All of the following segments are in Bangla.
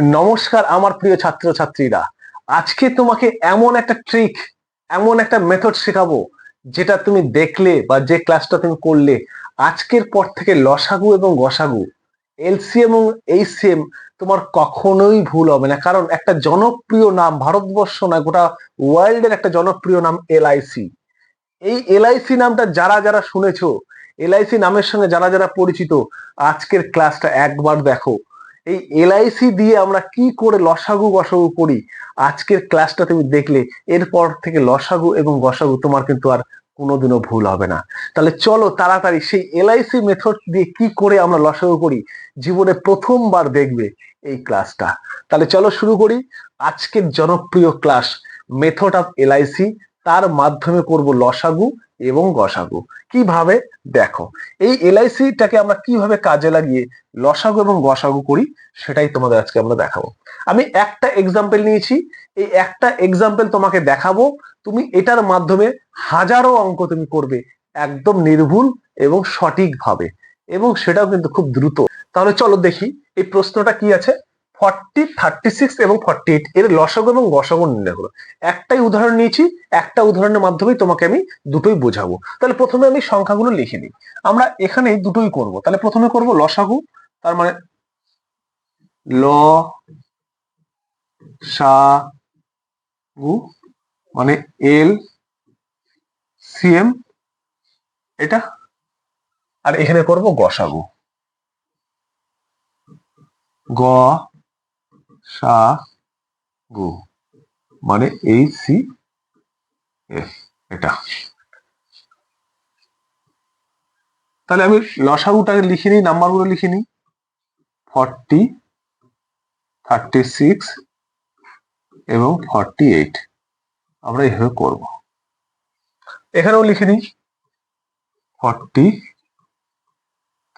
নমস্কার আমার প্রিয় ছাত্রছাত্রীরা। আজকে তোমাকে এমন একটা ট্রিক এমন একটা মেথড শেখাবো, যেটা তুমি দেখলে বা যে ক্লাসটা তুমি করলে আজকের পর থেকে লসাগু এবং গসাগু। এলসিএম এবং এইচসিএম তোমার কখনোই ভুল হবে না, কারণ একটা জনপ্রিয় নাম ভারতবর্ষ না, গোটা ওয়ার্ল্ডের একটা জনপ্রিয় নাম এলআইসি এই এলআইসি নামটা যারা যারা শুনেছো এলআইসি নামের সঙ্গে যারা যারা পরিচিত, আজকের ক্লাসটা একবার দেখো। এই এলআইসি দিয়ে আমরা কি করে লসাগু গসাগু করি? আজকের ক্লাসটা তুমি দেখলে, এরপর থেকে লসাগু এবং গসাগু তোমার কিন্তু আর কোনোদিনও ভুল হবে না। তাহলে চলো তাড়াতাড়ি সেই এলআইসি মেথড দিয়ে কি করে আমরা লসাগু করি? জীবনে প্রথমবার দেখবে এই ক্লাসটা তাহলে চলো শুরু করি। আজকের জনপ্রিয় ক্লাস মেথড অফ এলআইসি তার মাধ্যমে করব লসাগু এবং গসাগু কীভাবে? দেখো, এই এলআইসিটাকে আমরা কীভাবে কাজে লাগিয়ে লসাগু এবং গসাগু করি, সেটাই তোমাদের আজকে আমরা দেখাবো। আমি একটা এক্সাম্পল নিয়েছি। এই একটা এক্সাম্পল তোমাকে দেখাবো। তুমি এটার মাধ্যমে হাজারো অঙ্ক তুমি করবে একদম নির্ভুল এবং সঠিকভাবে এবং সেটাও কিন্তু খুব দ্রুত। তাহলে চলো দেখি, এই প্রশ্নটা কি আছে? ফর্টি থার্টি সিক্স এবং ফর্টি এইট এর লসাগু এবং গসাগু নির্ণয় করো। একটাই উদাহরণ নিয়েছি, একটা উদাহরণের মাধ্যমেই তোমাকে আমি দুটোই বোঝাবো। তাহলে প্রথমে আমি সংখ্যাগুলো লিখে নিই। আমরা এখানে দুটোই করব। তাহলে প্রথমে করব লসাগু, তার মানে ল, সা, গু মানে এল সিএম এটা, আর এখানে করব গসাগু। গ সা, গু মানে এইচ, সি এফ এটা। তাহলে আমি লসাগুটাকে লিখে নিই, নাম্বারগুলো লিখে নিই। ফর্টি, থার্টি সিক্স এবং ফর্টি এইট। আমরা এইভাবে করব। এখানেও লিখে নিই। ফর্টি,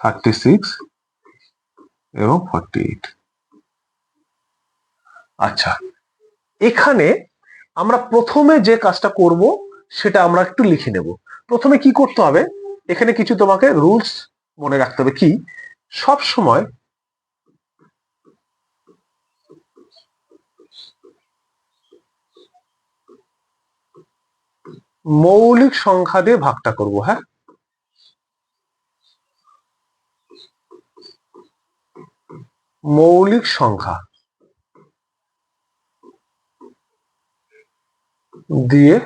থার্টি সিক্স এবং ফর্টি এইট। আচ্ছা। এখানে আমরা প্রথমে যে কাজটা করব, সেটা আমরা একটু লিখে নেব। প্রথমে কি করতে হবে? এখানে কিছু তোমাকে রুলস মনে রাখতে হবে। কি? সব সময় মৌলিক সংখ্যা দিয়ে ভাগটা করব হ্যাঁ? মৌলিক সংখ্যা। দিয়ে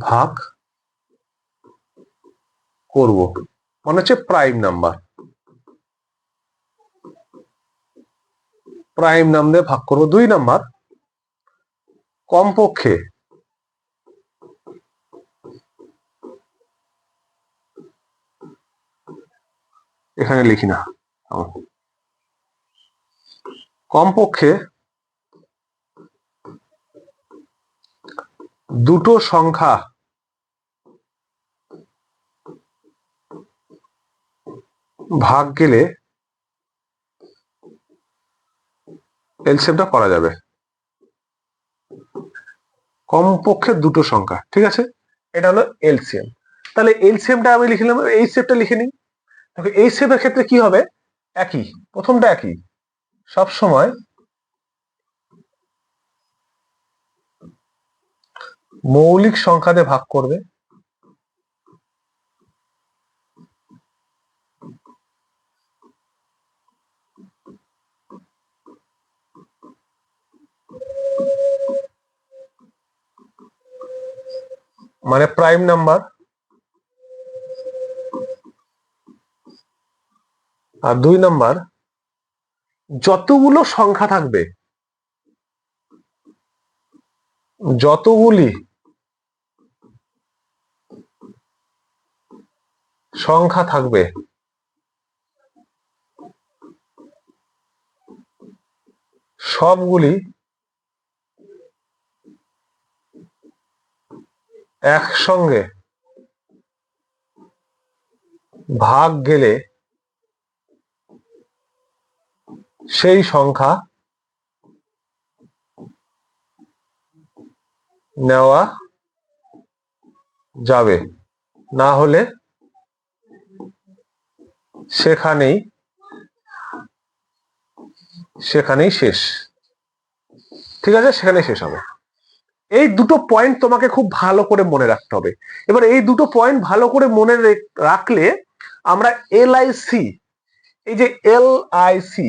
ভাগ করব। মানে হচ্ছে প্রাইম নাম্বার প্রাইম নাম দিয়ে ভাগ করব দুই নাম্বার কমপক্ষে এখানে লিখি না। কমপক্ষে দুটো সংখ্যা। ভাগ গেলে এলসিএমটা করা যাবে। কমপক্ষে দুটো সংখ্যা, ঠিক আছে? এটা হলো এলসিএম। তাহলে এলসিএমটা আমি লিখলাম, এই সেপটা লিখে নিই। এই সেপের ক্ষেত্রে কি হবে? একই, প্রথমটা একই। সব সময় মৌলিক সংখ্যাতে ভাগ করবে। মানে প্রাইম নাম্বার। আর দুই নাম্বার যতগুলো সংখ্যা থাকবে যতগুলি সংখ্যা থাকবে। সবগুলি একসঙ্গে ভাগ গেলে সেই সংখ্যা নেওয়া যাবে। না হলে সেখানেই সেখানেই শেষ। ঠিক আছে? সেখানে শেষ হবে। এই দুটো পয়েন্ট তোমাকে খুব ভালো করে মনে রাখতে হবে। এবার এই দুটো পয়েন্ট ভালো করে মনে রাখলে আমরা এল আই সি এই যে L I C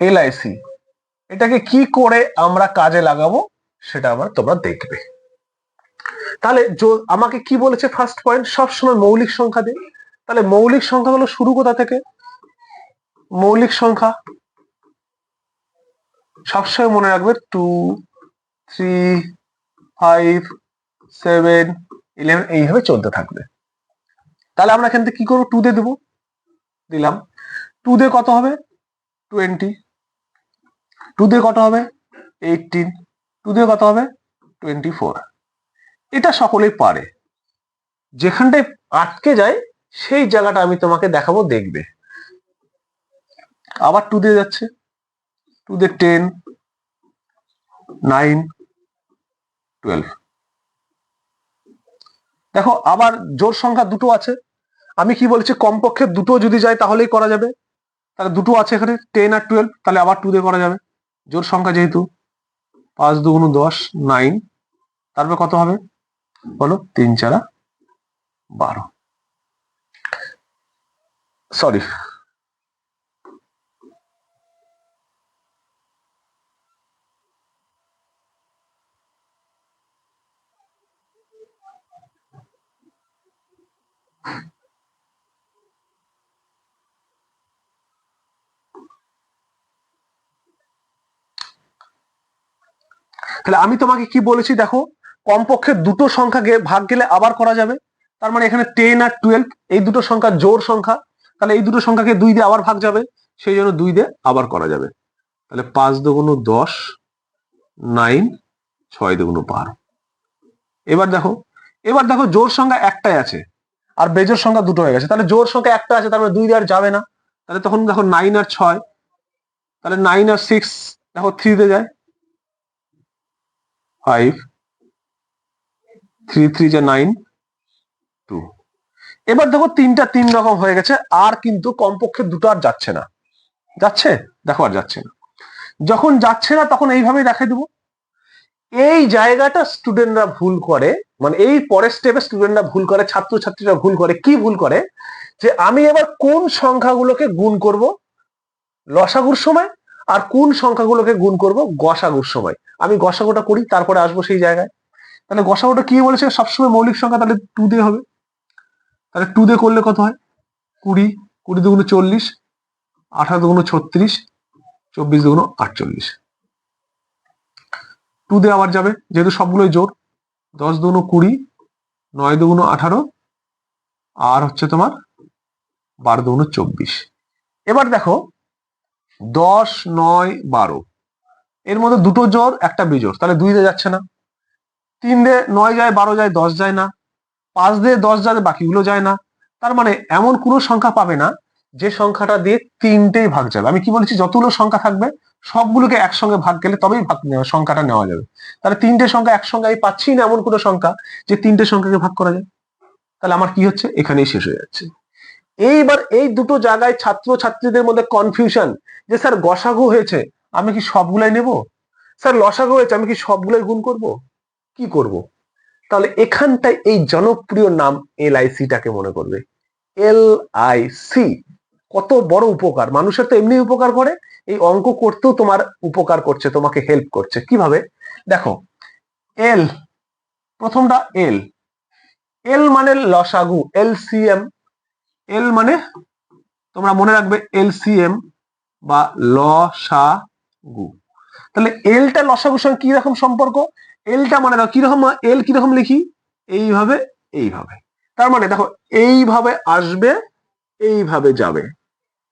L I C এটাকে কি করে আমরা কাজে লাগাবো সেটা আবার তোমরা দেখবে। তাহলে আমাকে কি বলেছে ফার্স্ট পয়েন্ট সবসময় মৌলিক সংখ্যা দে তাহলে মৌলিক সংখ্যাগুলো শুরু কোথা থেকে? মৌলিক সংখ্যা। সবসময় মনে রাখবে two three five seven eleven এইভাবে চলতে থাকবে। তাহলে আমরা এখান থেকে কি করব? টু দিয়ে দেবো। দিলাম। টু দিয়ে কত হবে? টোয়েন্টি টু দিয়ে কত হবে? এইটিন টু দিয়ে কত হবে? টোয়েন্টি ফোর এটা সকলেই পারে। যেখানটায় আটকে যায়, সেই জায়গাটা আমি তোমাকে দেখাবো, দেখবে। আবার টু দিয়ে যাচ্ছে। টু দিয়ে টেন নাইন টুয়েলভ দেখো, আবার জোর সংখ্যা দুটো আছে। আমি কি বলছি, কমপক্ষে দুটো যদি যায়, তাহলেই করা যাবে। তাহলে দুটো আছে এখানে টেন আর টুয়েলভ তাহলে আবার টু দিয়ে করা যাবে। জোর সংখ্যা যেহেতু, পাঁচ, দুগুণ দশ নাইন তারপরে কত হবে? বলো তিন চারা বারো। সরি তাহলে আমি তোমাকে কি বলেছি দেখো? কমপক্ষে দুটো সংখ্যা গে- ভাগ গেলে আবার করা যাবে। তার মানে এখানে টেন আর টুয়েলভ এই দুটো সংখ্যা জোর সংখ্যা, তাহলে এই দুটো সংখ্যাকে দুই দিয়ে আবার ভাগ যাবে, সেই জন্য দুই দিয়ে আবার করা যাবে। তাহলে পাঁচ দুগুণ দশ নাইন ছয় দুগুণ বারো। এবার দেখো এবার দেখো জোর সংখ্যা একটাই আছে, আর বেজোর সংখ্যা দুটো হয়ে গেছে। তাহলে জোর সংখ্যা একটা আছে, তার মানে দুই দিয়ে আর যাবে না। তাহলে তখন দেখো নাইন আর ছয়, তাহলে নাইন আর সিক্স দেখো থ্রিতে যায়। ফাইভ থ্রি থ্রি যা নাইন টু এবার দেখো তিনটা তিন রকম হয়ে গেছে, আর কিন্তু কমপক্ষে দুটো আর যাচ্ছে না। যাচ্ছে? দেখো আর যাচ্ছে না। যখন যাচ্ছে না, তখন এইভাবেই দেখাই দেবো। এই জায়গাটা স্টুডেন্টরা ভুল করে মানে এই পরের স্টেপে স্টুডেন্টরা ভুল করে, ছাত্রছাত্রীরা ভুল করে। কি ভুল করে? যে আমি এবার কোন সংখ্যাগুলোকে গুণ করব লসাগুর সময়, আর কোন সংখ্যাগুলোকে গুণ করব গসাগুর সময়। আমি গসাগুটা করি, তারপরে আসব সেই জায়গায়। তাহলে গসাগুটা কি বলেছে? সবসময় মৌলিক সংখ্যা তাহলে টু দিয়ে হবে। তাহলে টু দিয়ে করলে কত হয়? কুড়ি। কুড়ি দুগুণ চল্লিশ, আঠারো দুগুণ ছত্রিশ, চব্বিশ দুগুণ আটচল্লিশ। টু দিয়ে আবার যাবে, যেহেতু সবগুলোই জোর। দশ দুগুণ কুড়ি, নয় দুগুণ আঠারো, আর হচ্ছে তোমার বারো দুগুণ চব্বিশ। এবার দেখো, দশ, নয়, বারো। এর মধ্যে দুটো জোর, একটা বিজোর তাহলে দুই দিয়ে যাচ্ছে না। তিন দিয়ে নয় যায়, বারো যায়, দশ যায় না। পাঁচ দিয়ে দশ যায় বাকিগুলো যায় না। তার মানে এমন কোনো সংখ্যা পাবে না, যে সংখ্যাটা দিয়ে তিনটেই ভাগ যাবে। আমি কি বলেছি? যতগুলো সংখ্যা থাকবে, সবগুলোকে একসঙ্গে ভাগ গেলে তবেই ভাগ সংখ্যাটা নেওয়া যাবে। তাহলে তিনটে সংখ্যা একসঙ্গে, আমি পাচ্ছি না এমন কোনো সংখ্যা, যে তিনটে সংখ্যাকে ভাগ করা যায়? তাহলে আমার কি হচ্ছে? এখানেই শেষ হয়ে যাচ্ছে। এইবার এই দুটো জায়গায় ছাত্র ছাত্রীদের মধ্যে কনফিউশন যে স্যার, গসাগু হয়েছে, আমি কি সবগুলাই নেব? স্যার, লসাগু হয়েছে, আমি কি সবগুলাই গুণ করব? কি করব? তাহলে এখানটায় এই জনপ্রিয় নাম এল আই টাকে মনে করবে। এল আই সি কত বড় উপকার। মানুষের তো এমনি উপকার করে। এই অঙ্ক করতেও তোমার উপকার করছে, তোমাকে হেল্প করছে। কীভাবে? দেখো এল প্রথমটা এল এল মানে লসাগু এলসিএম এল মানে তোমরা মনে রাখবে এল সি এম বা লসাগু। তাহলে এলটা লসাগুর সঙ্গে কি রকম সম্পর্ক? এলটা মানে দেখো কীরকম এল কীরকম লিখি? এইভাবে এইভাবে। তার মানে দেখো, এইভাবে আসবে, এইভাবে যাবে।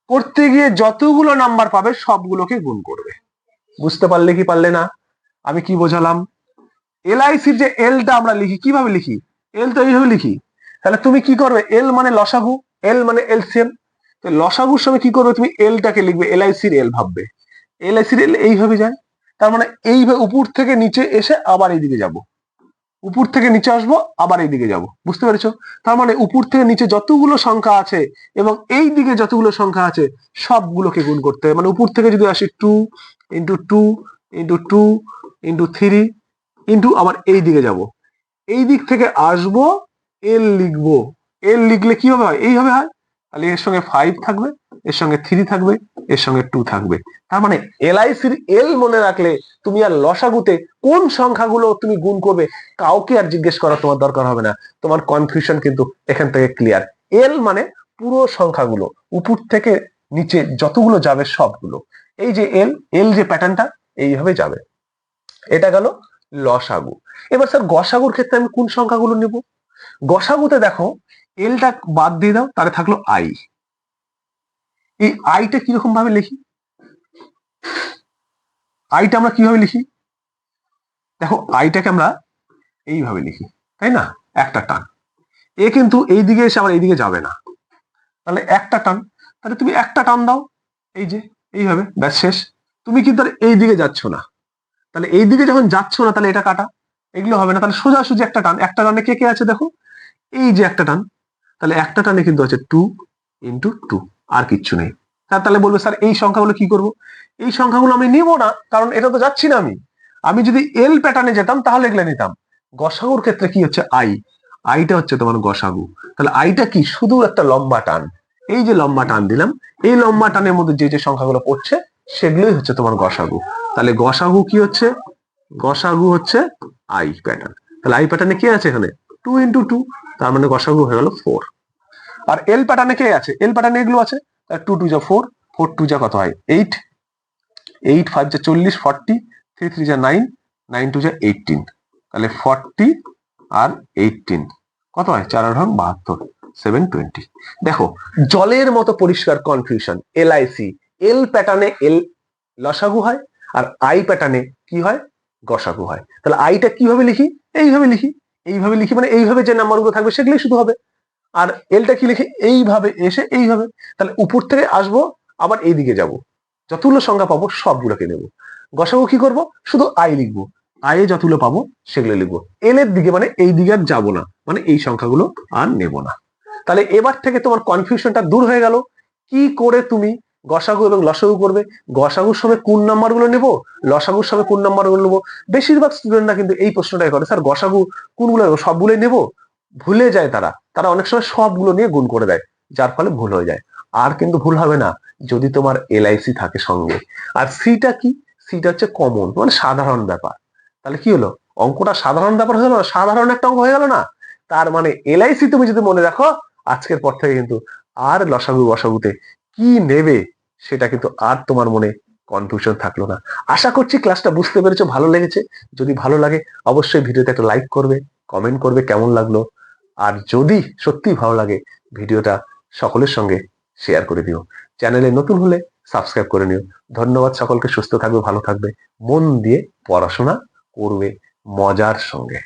করতে গিয়ে যতগুলো নাম্বার পাবে, সবগুলোকে গুণ করবে। বুঝতে পারলে কি পারলে না? আমি কি বোঝালাম? এলআইসির যে এলটা আমরা লিখি, কীভাবে লিখি? এল তো এইভাবে লিখি। তাহলে তুমি কি করবে? এল মানে লসাগু এল মানে এলসিএম তো লসাগুর সময় কি করবে? তুমি এলটাকে লিখবে এলআইসির এল ভাববে। এলআইসির এল এইভাবে যায়। তার মানে এইভাবে উপর থেকে নিচে এসে আবার এইদিকে যাব। উপর থেকে নিচে আসব, আবার এই দিকে যাব। বুঝতে পেরেছ? তার মানে উপর থেকে নিচে যতগুলো সংখ্যা আছে এবং এই দিকে যতগুলো সংখ্যা আছে, সবগুলোকে গুণ করতে হবে মানে উপর থেকে যদি আসি two into two into two into three into আবার এই দিকে যাব। এই দিক থেকে আসব, এল লিখব। এল লিখলে কি হবে হয়? এইভাবে হয়? তাহলে এর সঙ্গে ফাইভ থাকবে। এর সঙ্গে থ্রি থাকবে, এর সঙ্গে টু থাকবে। তার মানে এলআইসির এল মনে রাখলে তুমি আর লসাগুতে কোন সংখ্যাগুলো তুমি গুণ করবে কাউকে আর জিজ্ঞেস করা তোমার দরকার হবে না। তোমার কনফিউশন কিন্তু এখান থেকে ক্লিয়ার এল মানে পুরো সংখ্যাগুলো, উপর থেকে নিচে যতগুলো যাবে সবগুলো। এই যে এল এল যে প্যাটার্নটা এইভাবে যাবে। এটা গেল লসাগু। এবার স্যার গসাগুর ক্ষেত্রে আমি কোন সংখ্যাগুলো নেব? গসাগুতে দেখো এলটা বাদ দিয়ে দাও, তাহলে থাকল আই এই আইটা কীরকম ভাবে লিখি? আইটা আমরা কীভাবে লিখি? দেখো আইটাকে আমরা এইভাবে লিখি, তাই না? একটা টান। এ কিন্তু এই দিকে এসে আবার এইদিকে যাবে না। তাহলে একটা টান। তাহলে তুমি একটা টান দাও, এই যে, এইভাবে, ব্যাস শেষ। তুমি কিন্তু এই দিকে যাচ্ছ না। তাহলে এই দিকে যখন যাচ্ছ না, তাহলে এটা কাটা। এগুলো হবে না। তাহলে সোজাসুজি একটা টান। একটা টানে কে কে আছে দেখো? এই যে একটা টান। তাহলে একটা টানে কিন্তু আছে টু ইন্টু টু আর কিচ্ছু নেই। তা- তাহলে বলবে, স্যার, এই সংখ্যাগুলো কি করব? এই সংখ্যাগুলো আমি নিব না, কারণ এটা তো যাচ্ছি না আমি। আমি যদি এল প্যাটার্নে যেতাম, তাহলে এগুলো নিতাম। গসাগুর ক্ষেত্রে কি হচ্ছে? আই আইটা হচ্ছে তোমার গসাগু। তাহলে আইটা কি? শুধু একটা লম্বা টান। এই যে লম্বা টান দিলাম, এই লম্বা টানের মধ্যে যে যে সংখ্যাগুলো পড়ছে, সেগুলোই হচ্ছে তোমার গসাগু। তাহলে গসাগু কি হচ্ছে? গসাগু হচ্ছে আই প্যাটার্ন তাহলে আই প্যাটার্নে কি আছে এখানে? টু ইন্টু টু তার মানে গসাগু হয়ে গেল ফোর আর এল প্যাটার্নে কে আছে? এল প্যাটার্নে এগুলো আছে? টু টু যা ফোর ফোর টু যা কত হয়? এইট এইট ফাইভ যা চল্লিশ ফর্টি থ্রি থ্রি যা নাইন নাইন টু যা এইটিন তাহলে ফর্টি আর এইটিন কত হয়? চার আট বাহাত্তর সেভেন টোয়েন্টি দেখো, জলের মতো পরিষ্কার কনফিউশন এলআইসি এল প্যাটার্নে এল লসাগু হয় আর আই প্যাটার্নে কি হয়? গসাগু হয়। তাহলে আইটা কীভাবে লিখি? এইভাবে লিখি। এইভাবে লিখি মানে এইভাবে যে নাম্বারগুলো থাকবে সেগুলোই শুধু হবে। আর এলটা কি লিখে এইভাবে এসে এইভাবে, তাহলে উপর থেকে আসব, আবার এই দিকে যাব। যতগুলো সংখ্যা পাবো, সবগুলোকে নেব। গসাগু কি করব? শুধু আই লিখব। আয়ে যতগুলো পাবো, সেগুলো লিখব। এল এর দিকে মানে এই দিকে আর যাব না। মানে এই সংখ্যাগুলো আর নেব না। তাহলে এবার থেকে তোমার কনফিউশনটা দূর হয়ে গেল। কি করে তুমি গসাগু এবং লসাগু করবে? গসাগুর সময় কোন নাম্বারগুলো নেব? লসাগুর সময় কোন নাম্বারগুলো নেব? বেশিরভাগ স্টুডেন্টরা কিন্তু এই প্রশ্নটাই করে, স্যার, গসাগু কোনগুলো? সবগুলোই নেব? ভুলে যায় তারা। তারা অনেক সময় সবগুলো নিয়ে গুণ করে দেয়, যার ফলে ভুল হয়ে যায়। আর কিন্তু ভুল হবে না, যদি তোমার এলআইসি থাকে সঙ্গে। আর সিটা কি? সিটা হচ্ছে কমন মানে সাধারণ ব্যাপার। তাহলে কি হলো? অঙ্কটা সাধারণ ব্যাপার হয়ে গেল না? সাধারণ একটা অঙ্ক হয়ে গেল না? তার মানে এলআইসি তুমি যদি মনে রাখো আজকের পর থেকে কিন্তু আর লসাগু বসাগুতে কি নেবে, সেটা কিন্তু আর তোমার মনে কনফিউশন থাকল না। আশা করছি ক্লাসটা বুঝতে পেরেছ, ভালো লেগেছে। যদি ভালো লাগে, অবশ্যই ভিডিওতে একটা লাইক করবে কমেন্ট করবে কেমন লাগল। আর যদি সত্যি ভালো লাগে ভিডিওটা, সকলের সঙ্গে শেয়ার করে দিও। চ্যানেলে নতুন হলে সাবস্ক্রাইব করে নিও। ধন্যবাদ সকলকে, সুস্থ থাকবে, ভালো থাকবে। মন দিয়ে পড়াশোনা করবে মজার সঙ্গে।